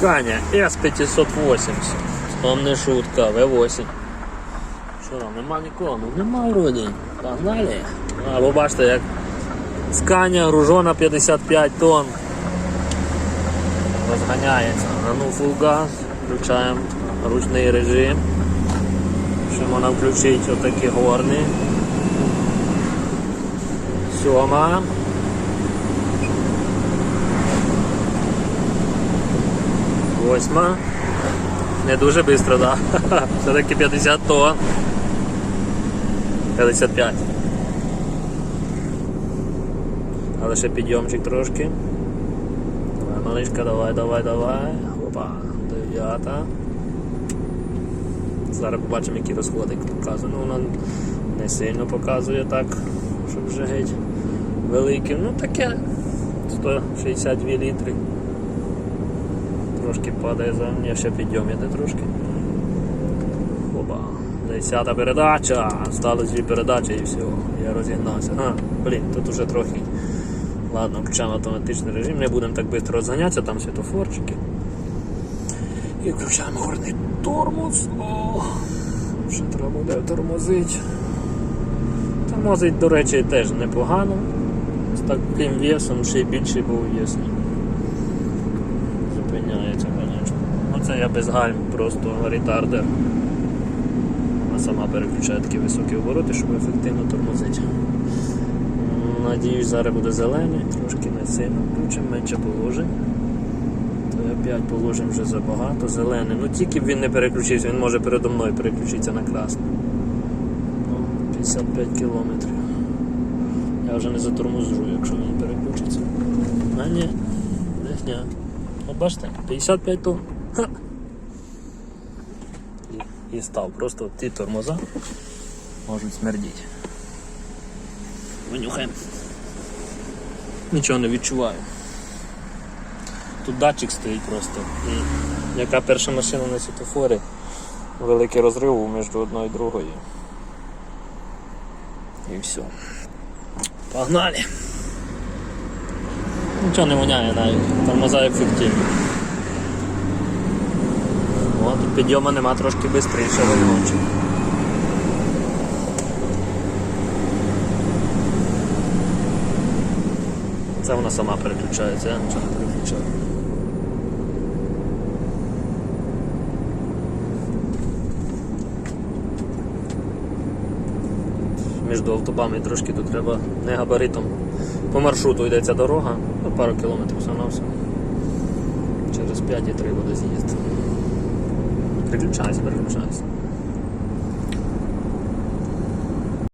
Сканя С580. Вам не шутка, V8. Що там, нема нікого? Ну нема вроді. Погнали. А, ви бачите, як Сканя гружона 55 тонн. Розганяється. А ну full газ. Включаємо ручний режим. Що можна включити отакі горни. Сьома. Восьма. Не дуже швидко, так. Все-таки 50 тонн. 55. Але ще підйомчик трошки. Давай, малишка, давай, давай, давай. Опа, дев'ята. Зараз побачимо, які розходи показує. Ну, вона не сильно показує так, щоб вже геть великі. Ну таке 162 літри. Трошки падає за мені, ще підйом іде трошки. Опа, десята передача, стали дві передачі і все, я розігнався. А, блін, тут уже трохи. Ладно, включаємо автоматичний режим, не будемо так швидко розганятися, там світофорчики. І включаємо горний тормоз. О, ще треба буде тормозити. Тормозить, до речі, теж непогано. З таким весом ще й більший був вес. Зупиняється, звісно. Оце я без гальм, просто ретардер. Вона сама переключає такі високі обороти, щоб ефективно тормозити. Надіюсь, зараз буде зелений, трошки не сильно включимо, менше положень. То я 5 положень вже забагато, зелений. Ну тільки б він не переключився, він може передо мною переключитися на красний. Ну, 55 кілометрів. Я вже не затормозжу, якщо він переключиться. А ні, брехня. От бачите, 55 тонн. І, і став. Просто ті тормоза можуть смердіти. Винюхаємо. Нічого не відчуваю. Тут датчик стоїть просто. І яка перша машина на світофорі, великий розрив між одною і другою. І все. Погнали! Нічого не воняє навіть, тормоза ефективні. О, тут підйому нема трошки швидше вагончик. Це вона сама переключається, я нічого не переключаю. Між автобами трошки тут треба не габаритом. По маршруту йдеться дорога, ну, пару кілометрів все. Через 5,3 буде з'їзд. Переключайся, переключайся.